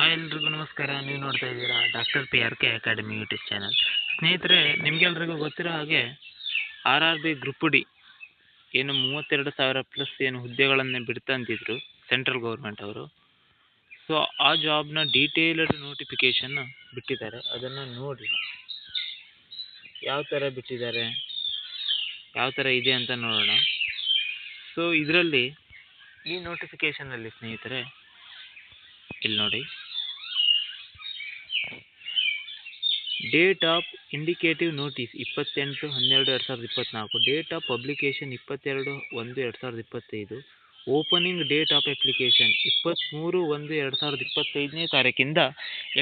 Hi ಎಲ್ರಿಗೂ ನಮಸ್ಕಾರ. ನೀವು ನೋಡ್ತಾ ಇದ್ದೀರಾ doctor P R K academy YouTube channel ಸ್ನೇಹಿತರೆ, ನಿಮಗೆಲ್ರಿಗೂ ಗೊತ್ತಿರೋ ಹಾಗೆ R R B group D ಏನು ಮೂವತ್ತೆರಡು ಸಾವಿರ ಪ್ಲಸ್ ಏನು ಹುದ್ದೆಗಳನ್ನು ಬಿಡ್ತಾ ಅಂತಿದ್ರು ಸೆಂಟ್ರಲ್ ಗೌರ್ಮೆಂಟ್ ಅವರು. ಸೊ ಆ ಜಾಬ್ನ ಡೀಟೇಲ್ಡ್ ನೋಟಿಫಿಕೇಶನ್ ಬಿಟ್ಟಿದ್ದಾರೆ. ಅದನ್ನು ನೋಡಿ. ಯಾವ ಥರ ಬಿಟ್ಟಿದ್ದಾರೆ? ಯಾವ ಥರ ಇದೆ ಅಂತ ನೋಡೋಣ. ಸೊ ಇದರಲ್ಲಿ ಈ ನೋಟಿಫಿಕೇಷನಲ್ಲಿ ಸ್ನೇಹಿತರೆ, ಇಲ್ಲಿ ನೋಡಿ. ಡೇಟ್ ಆಫ್ ಇಂಡಿಕೇಟಿವ್ ನೋಟಿಸ್ ಇಪ್ಪತ್ತೆಂಟು, ಹನ್ನೆರಡು, ಎರಡು ಸಾವಿರದ ಇಪ್ಪತ್ತ್ನಾಲ್ಕು ಡೇಟ್ ಆಫ್ ಪಬ್ಲಿಕೇಶನ್ ಇಪ್ಪತ್ತೆರಡು, ಒಂದು, ಎರಡು ಸಾವಿರದ ಇಪ್ಪತ್ತೈದು. ಓಪನಿಂಗ್ ಡೇಟ್ ಆಫ್ ಅಪ್ಲಿಕೇಶನ್ ಇಪ್ಪತ್ತ್ಮೂರು, ಒಂದು, ಎರಡು ಸಾವಿರದ ಇಪ್ಪತ್ತೈದನೇ ತಾರೀಕಿಂದ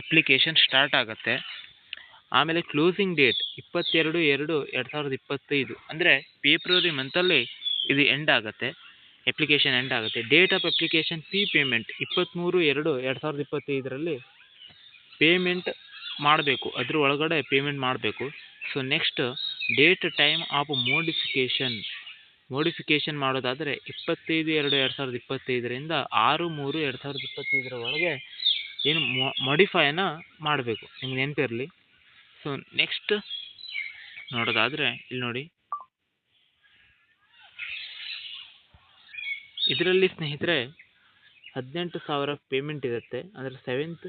ಅಪ್ಲಿಕೇಶನ್ ಸ್ಟಾರ್ಟ್ ಆಗುತ್ತೆ. ಆಮೇಲೆ ಕ್ಲೋಸಿಂಗ್ ಡೇಟ್ ಇಪ್ಪತ್ತೆರಡು, ಎರಡು ಎರಡು ಸಾವಿರದ ಇಪ್ಪತ್ತೈದು. ಅಂದರೆ ಫೆಬ್ರವರಿ ಮಂತಲ್ಲಿ ಇದು ಎಂಡ್ ಆಗುತ್ತೆ. ಅಪ್ಲಿಕೇಶನ್ ಎಂಡ್ ಆಗುತ್ತೆ. Date of application fee payment ಇಪ್ಪತ್ತ್ಮೂರು, ಎರಡು ಎರಡು ಸಾವಿರದ ಇಪ್ಪತ್ತೈದರಲ್ಲಿ ಪೇಮೆಂಟ್ ಮಾಡಬೇಕು, ಅದ್ರ ಒಳಗಡೆ ಪೇಮೆಂಟ್ ಮಾಡಬೇಕು. So next date time of modification modification ಮಾಡೋದಾದರೆ ಇಪ್ಪತ್ತೈದು ಎರಡು ಎರಡು ಸಾವಿರದ ಇಪ್ಪತ್ತೈದರಿಂದ ಆರು ಮೂರು ಎರಡು ಸಾವಿರದ ಇಪ್ಪತ್ತೈದರ ಒಳಗೆ ಏನು ಮಾಡಿಫೈನ ಮಾಡಬೇಕು. ನಿಮ್ಗೆ ನೆನಪಿರಲಿ ಸೊ ನೆಕ್ಸ್ಟ್ ನೋಡೋದಾದರೆ ಇಲ್ಲಿ ನೋಡಿ. ಇದರಲ್ಲಿ ಸ್ನೇಹಿತರೆ, ಹದಿನೆಂಟು ಸಾವಿರ ಪೇಮೆಂಟ್ ಇರುತ್ತೆ. ಅಂದರೆ ಸೆವೆಂತ್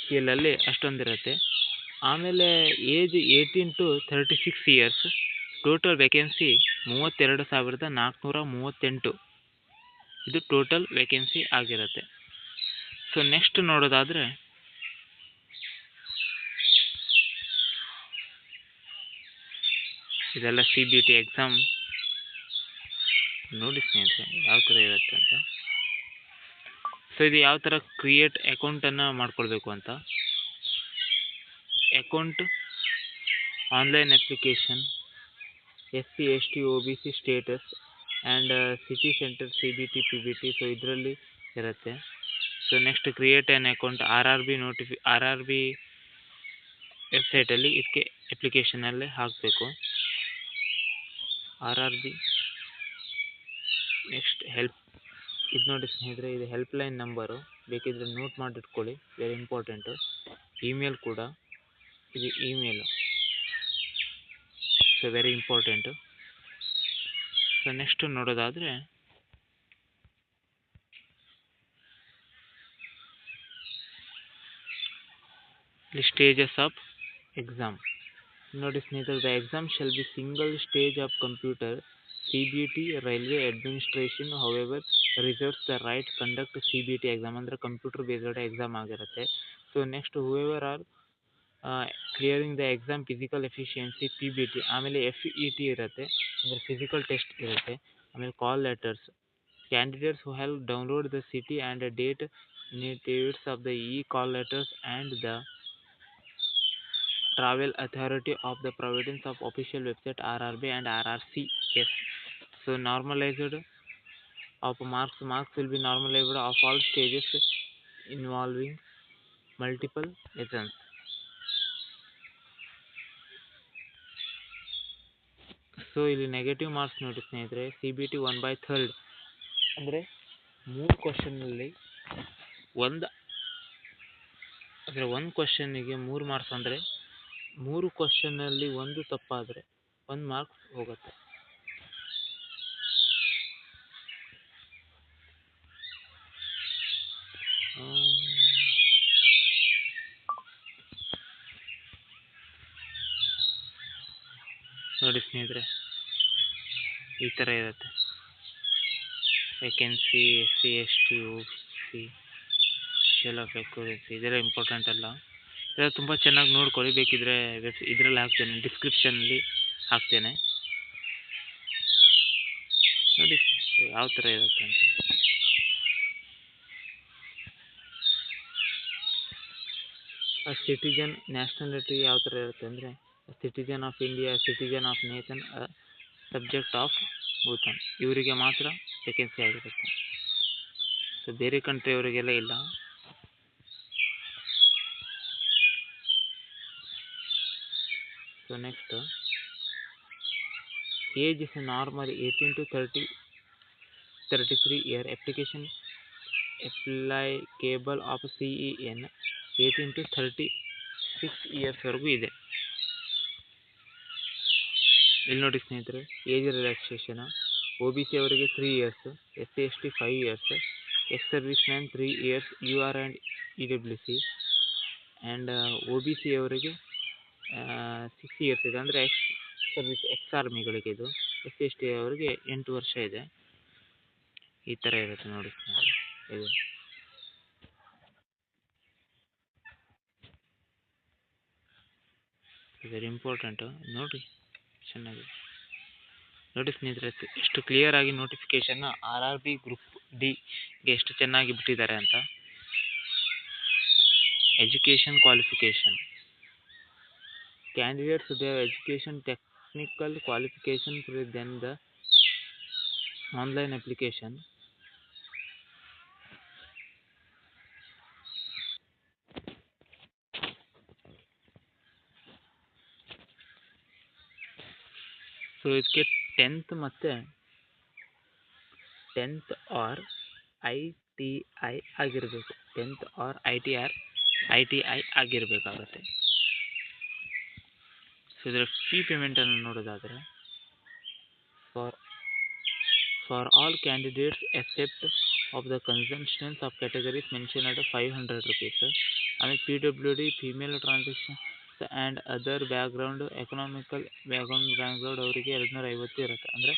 ಸ್ಕೇಲಲ್ಲಿ ಅಷ್ಟೊಂದಿರುತ್ತೆ. ಆಮೇಲೆ age eighteen to thirty six years total vacancy ಮೂವತ್ತೆರಡು ಸಾವಿರದ ನಾಲ್ಕುನೂರ ಮೂವತ್ತೆಂಟು. ಇದು ಟೋಟಲ್ ವೇಕೆನ್ಸಿ ಆಗಿರುತ್ತೆ. ಸೊ ನೆಕ್ಸ್ಟ್ ನೋಡೋದಾದರೆ, ಇದೆಲ್ಲ ಸಿ ಬಿ ಟಿ ಎಕ್ಸಾಮ್ ನೋಡಿ ಸ್ನೇಹಿತರೆ, ಯಾವ ಥರ ಇರುತ್ತೆ ಅಂತ. ಸೊ ಇದು ಯಾವ ಥರ ಕ್ರಿಯೇಟ್ ಅಕೌಂಟನ್ನು ಮಾಡ್ಕೊಳ್ಬೇಕು ಅಂತ? Account online application S C S T O B C status and city centre C B T P B T so ಇದರಲ್ಲಿ ಇರುತ್ತೆ. So next create an account R R B ನೋಟಿಫಿ R R B ವೆಬ್ಸೈಟಲ್ಲಿ ಇದಕ್ಕೆ ಅಪ್ಲಿಕೇಶನಲ್ಲಿ ಹಾಕಬೇಕು. R R B next help ಇದು ನೋಡಿ ಸ್ನೇಹಿತರೆ, ಇದು ಹೆಲ್ಪ್ಲೈನ್ ನಂಬರು ಬೇಕಿದ್ರೆ ನೋಟ್ ಮಾಡಿ ಇಟ್ಕೊಳ್ಳಿ ವೆರಿ ಇಂಪಾರ್ಟೆಂಟು ಇಮೇಲ್ ಕೂಡ, ಇದು email so very important so next ನೋಡೋದಾದರೆ, ಇಲ್ಲಿ ಸ್ಟೇಜಸ್ ಆಫ್ ಎಕ್ಸಾಮ್ ನೋಡಿ ಸ್ನೇಹಿತರೆ the exam shall be single stage of computer C B T railway administration however reserves the right conduct C B T exam ಅಂದರೆ computer based exam ಆಗಿರುತ್ತೆ. So next whoever are clearing the exam physical efficiency P B T ಆಮೇಲೆ F E T ಇರುತ್ತೆ. ಅಂದರೆ physical test ಇರುತ್ತೆ. ಆಮೇಲೆ call letters candidates who have download the city and date dates of the E call letters and the travel authority of the providence of official website RRB and RRCS. So, normalized of marks marks will be normalized of all stages involving multiple exams. So ಇಲ್ಲಿ negative marks ನೋಡಿ ಸ್ನೇಹಿತರೆ C B T one by third ಅಂದರೆ ಮೂರು ಕ್ವಶನಲ್ಲಿ ಒಂದು ಅಂದರೆ ಒಂದು ಕ್ವಶನ್ನಿಗೆ ಮೂರು marks ಅಂದರೆ ಮೂರು ಕ್ವಶನ್ನಲ್ಲಿ ಒಂದು ತಪ್ಪಾದರೆ ಒಂದು ಮಾರ್ಕ್ಸ್ ಹೋಗುತ್ತೆ ನೋಡಿ ಸ್ನೇಹಿತರೆ. ಈ ಥರ ಇರುತ್ತೆ. Vacancy S C S T O C shall of accuracy ಇದೆಲ್ಲ ಇಂಪಾರ್ಟೆಂಟ್ ಅಲ್ಲ. ಇದೆಲ್ಲ ತುಂಬ ಚೆನ್ನಾಗಿ ನೋಡ್ಕೊಳ್ಳಿ ಬೇಕಿದ್ರೆ ವೆಬ್ ಇದರಲ್ಲಿ ಹಾಕ್ತೇನೆ ಡಿಸ್ಕ್ರಿಪ್ಷನಲ್ಲಿ ಹಾಕ್ತೇನೆ. ನೋಡಿ, ಯಾವ ಥರ ಇರುತ್ತೆ ಅಂತ. ಸಿಟಿಜನ್ ನ್ಯಾಷನಾಲಿಟಿ ಯಾವ ಥರ ಇರುತ್ತೆ ಅಂದರೆ citizen of India citizen of nation subject of Bhutan ಇವರಿಗೆ ಮಾತ್ರ ವೇಕೆನ್ಸಿ ಆಗಿರುತ್ತೆ. ಸೊ ಬೇರೆ ಕಂಟ್ರಿಯವರಿಗೆಲ್ಲ ಇಲ್ಲ. So next age is normal eighteen to thirty thirty three year application apply applicable of C E N eighteen to thirty six ಇಯರ್ಸ್ವರೆಗೂ ಇದೆ. ಇಲ್ಲಿ ನೋಡಿ ಸ್ನೇಹಿತರೆ age relaxation O B C ಅವರಿಗೆ three years S C S T five years ex service man three years U R and E W C and O B C ಅವರಿಗೆ six years ಇದೆ. ಅಂದರೆ ex service ex ಆರ್ಮಿಗಳಿಗೆ ಇದು. S C S T ಅವರಿಗೆ ಎಂಟು ವರ್ಷ ಇದೆ. ಈ ಥರ ಇರುತ್ತೆ ನೋಡಿ ಇದು. ವೆರಿ ಇಂಪಾರ್ಟೆಂಟು ನೋಡಿ. ಚೆನ್ನಾಗಿ ನೋಡಿ ಸ್ನೇಹಿತರೆ, ಎಷ್ಟು ಕ್ಲಿಯರ್ ಆಗಿ notification R R B group ಡಿಗೆ ಎಷ್ಟು ಚೆನ್ನಾಗಿ ಬಿಟ್ಟಿದ್ದಾರೆ ಅಂತ. Education qualification candidates they've education technical qualification then the online online application so ಇದಕ್ಕೆ ಟೆಂತ್ ಮತ್ತು tenth or I T I ಆಗಿರಬೇಕು tenth or I T I or I T ಆಗಿರಬೇಕಾಗತ್ತೆ so ಇದರ fee ಪೇಮೆಂಟನ್ನು ನೋಡೋದಾದರೆ for for all candidates except of the consumptions of categories mention at five hundred rupees ಆಮೇಲೆ P W D female transaction and other background economical background ಅವರಿಗೆ ಎರಡು ನೂರ ಐವತ್ತು ಇರುತ್ತೆ. ಅಂದರೆ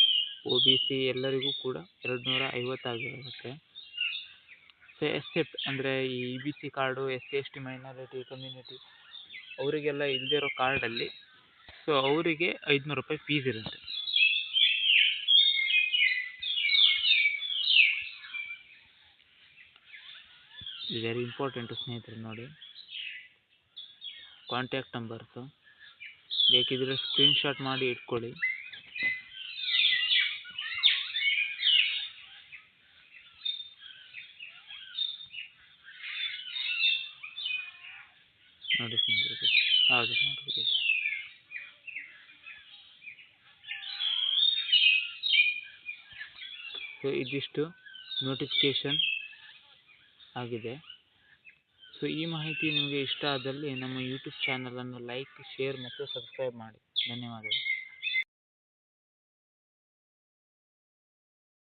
ಒ ಬಿ ಸಿ ಎಲ್ಲರಿಗೂ ಕೂಡ ಎರಡು ನೂರ ಐವತ್ತಾಗಿರುತ್ತೆ ಸೊ ಎಸ್ ಎಫ್ ಅಂದರೆ ಈ E B C card S C S T minority community ಅವರಿಗೆಲ್ಲ ಇಲ್ಲದಿರೋ ಕಾರ್ಡಲ್ಲಿ ಸೊ ಅವರಿಗೆ ಐದುನೂರು ರೂಪಾಯಿ ಫೀಸ್ ಇರುತ್ತೆ. ವೆರಿ ಇಂಪಾರ್ಟೆಂಟು ಸ್ನೇಹಿತರೆ, ನೋಡಿ. ಕಾಂಟ್ಯಾಕ್ಟ್ ನಂಬರ್ಸು ಬೇಕಿದ್ದರೆ ಸ್ಕ್ರೀನ್ಶಾಟ್ ಮಾಡಿ ಇಟ್ಕೊಳ್ಳಿ. ನೋಡಿ ಹೌದು ನೋಡಿ. ಸೊ ಇದಿಷ್ಟು ನೋಟಿಫಿಕೇಷನ್ ಆಗಿದೆ. ಸೊ ಈ ಮಾಹಿತಿ ನಿಮಗೆ ಇಷ್ಟ ಆದಲ್ಲಿ ನಮ್ಮ ಯೂಟ್ಯೂಬ್ ಚಾನಲನ್ನು ಲೈಕ್ ಶೇರ್ ಮತ್ತು ಸಬ್ಸ್ಕ್ರೈಬ್ ಮಾಡಿ. ಧನ್ಯವಾದಗಳು.